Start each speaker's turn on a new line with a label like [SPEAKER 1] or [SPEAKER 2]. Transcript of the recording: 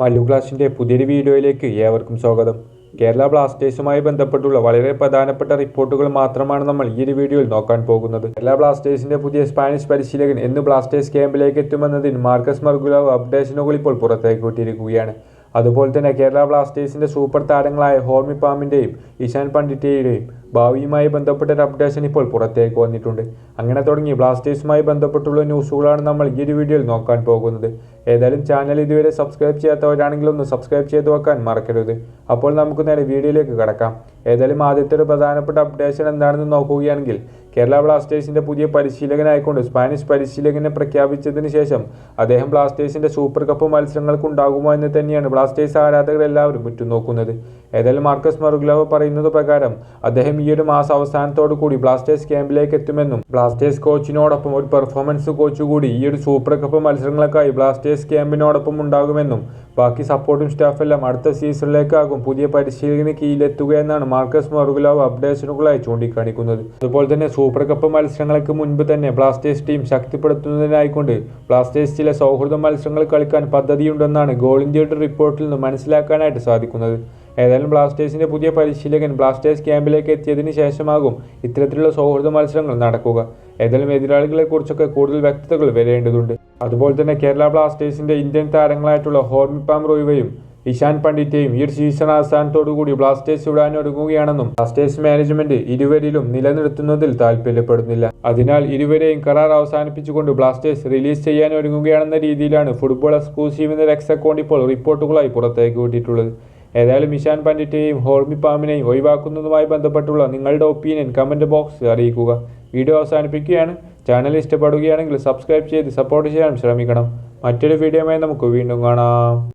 [SPEAKER 1] മല്ലു ക്ലാസിന്റെ പുതിയൊരു വീഡിയോയിലേക്ക് ഏവർക്കും സ്വാഗതം. കേരള ബ്ലാസ്റ്റേഴ്സുമായി ബന്ധപ്പെട്ടുള്ള വളരെ പ്രധാനപ്പെട്ട റിപ്പോർട്ടുകൾ മാത്രമാണ് നമ്മൾ ഈ ഒരു വീഡിയോയിൽ നോക്കാൻ പോകുന്നത്. കേരള ബ്ലാസ്റ്റേഴ്സിന്റെ പുതിയ സ്പാനിഷ് പരിശീലകൻ എന്ന് ബ്ലാസ്റ്റേഴ്സ് ക്യാമ്പിലേക്ക് എത്തുമെന്നതിന് മാർക്കസ് മർഗുലാവ് അപ്ഡേഷനുകൾ ഇപ്പോൾ പുറത്തേക്ക് വിട്ടിരിക്കുകയാണ്. അതുപോലെ തന്നെ കേരള ബ്ലാസ്റ്റേഴ്സിന്റെ സൂപ്പർ താരങ്ങളായ ഹോർമി പാമിന്റെയും ഇഷാൻ പണ്ഡിറ്റയുടെയും ഭാവിയുമായി ബന്ധപ്പെട്ട ഒരു അപ്ഡേഷൻ ഇപ്പോൾ പുറത്തേക്ക് വന്നിട്ടുണ്ട്. അങ്ങനെ തുടങ്ങി ബ്ലാസ്റ്റേഴ്സുമായി ബന്ധപ്പെട്ടുള്ള ന്യൂസുകളാണ് നമ്മൾ ഈ ഒരു വീഡിയോയിൽ നോക്കാൻ പോകുന്നത്. ഏതായാലും ചാനൽ ഇതുവരെ സബ്സ്ക്രൈബ് ചെയ്യാത്തവരാണെങ്കിൽ ഒന്ന് സബ്സ്ക്രൈബ് ചെയ്ത് വെക്കാൻ മറക്കരുത്. അപ്പോൾ നമുക്ക് നേരെ വീഡിയോയിലേക്ക് കടക്കാം. ഏതായാലും ആദ്യത്തെ ഒരു പ്രധാനപ്പെട്ട അപ്ഡേഷൻ എന്താണെന്ന് നോക്കുകയാണെങ്കിൽ കേരള ബ്ലാസ്റ്റേഴ്സിന്റെ പുതിയ പരിശീലകനായിക്കൊണ്ട് സ്പാനിഷ് പരിശീലകനെ പ്രഖ്യാപിച്ചതിന് ശേഷം അദ്ദേഹം ബ്ലാസ്റ്റേഴ്സിന്റെ സൂപ്പർ കപ്പ് മത്സരങ്ങൾക്ക് ഉണ്ടാകുമോ എന്ന് തന്നെയാണ് ബ്ലാസ്റ്റേഴ്സ് ആരാധകർ എല്ലാവരും ഉറ്റുനോക്കുന്നത്. ഏതായാലും മാർക്കസ് മറുഗ്ലാവ് പറയുന്നത് പ്രകാരം അദ്ദേഹം ഈ ഒരു മാസം അവസാനത്തോടു കൂടി ബ്ലാസ്റ്റേഴ്സ് ക്യാമ്പിലേക്ക് എത്തുമെന്നും ബ്ലാസ്റ്റേഴ്സ് കോച്ചിനോടൊപ്പം ഒരു പെർഫോമൻസ് കോച്ച് കൂടി ഈ ഒരു സൂപ്പർ കപ്പ് മത്സരങ്ങൾക്കായി ബ്ലാസ്റ്റേഴ്സ് ക്യാമ്പിനോടൊപ്പം ഉണ്ടാകുമെന്നും ബാക്കി സപ്പോർട്ടും സ്റ്റാഫെല്ലാം അടുത്ത സീസണിലേക്കാകും പുതിയ പരിശീലകന് കീഴിലെത്തുക എന്നാണ് മാർക്കസ് മറുകുലാവ് അപ്ഡേഷനുകളായി ചൂണ്ടിക്കാണിക്കുന്നത്. അതുപോലെ തന്നെ സൂപ്പർ കപ്പ് മത്സരങ്ങൾക്ക് മുൻപ് തന്നെ ബ്ലാസ്റ്റേഴ്സ് ടീം ശക്തിപ്പെടുത്തുന്നതിനായിക്കൊണ്ട് ബ്ലാസ്റ്റേഴ്സ് ചില സൗഹൃദ മത്സരങ്ങൾ കളിക്കാൻ പദ്ധതിയുണ്ടെന്നാണ് ഗോൾ ഇന്ത്യയുടെ റിപ്പോർട്ടിൽ നിന്ന് മനസ്സിലാക്കാനായിട്ട് സാധിക്കുന്നത്. ഏതായാലും ബ്ലാസ്റ്റേഴ്സിന്റെ പുതിയ പരിശീലകൻ ബ്ലാസ്റ്റേഴ്സ് ക്യാമ്പിലേക്ക് എത്തിയതിനു ശേഷമാകും ഇത്തരത്തിലുള്ള സൗഹൃദ മത്സരങ്ങൾ നടക്കുക. ഏതായാലും എതിരാളികളെക്കുറിച്ചൊക്കെ കൂടുതൽ വ്യക്തതകൾ വരേണ്ടതുണ്ട്. അതുപോലെ തന്നെ കേരള ബ്ലാസ്റ്റേഴ്സിന്റെ ഇന്ത്യൻ താരങ്ങളായിട്ടുള്ള ഹോർമിപ്പാം റോയിവയും ഇഷാൻ പണ്ഡിറ്റയും ഈ ഒരു സീസൺ അവസാനത്തോടുകൂടി ബ്ലാസ്റ്റേഴ്സ് വിടാൻ ഒരുങ്ങുകയാണെന്നും ബ്ലാസ്റ്റേഴ്സ് മാനേജ്മെന്റ് ഇരുവരിലും നിലനിർത്തുന്നതിൽ താല്പര്യപ്പെടുന്നില്ല അതിനാൽ ഇരുവരെയും കരാർ അവസാനിപ്പിച്ചുകൊണ്ട് ബ്ലാസ്റ്റേഴ്സ് റിലീസ് ചെയ്യാൻ ഒരുങ്ങുകയാണെന്ന രീതിയിലാണ് ഫുട്ബോൾ എക്സ്ക്ലൂസീവ് എന്ന എക്സ് അക്കൗണ്ട് ഇപ്പോൾ റിപ്പോർട്ടുകളായി പുറത്തേക്ക് വിട്ടിട്ടുള്ളത്. ഏതായാലും ഇഷാൻ പണ്ഡിറ്റിനെയും ഹോർമി പാമിനെയും ഒഴിവാക്കുന്നതുമായി ബന്ധപ്പെട്ടുള്ള നിങ്ങളുടെ ഒപ്പീനിയൻ കമന്റ് ബോക്സിൽ അറിയിക്കുക. വീഡിയോ അവസാനിപ്പിക്കുകയാണ്. ചാനൽ ഇഷ്ടപ്പെടുകയാണെങ്കിൽ സബ്സ്ക്രൈബ് ചെയ്ത് സപ്പോർട്ട് ചെയ്യാൻ ശ്രമിക്കണം. മറ്റൊരു വീഡിയോയുമായി നമുക്ക് വീണ്ടും കാണാം.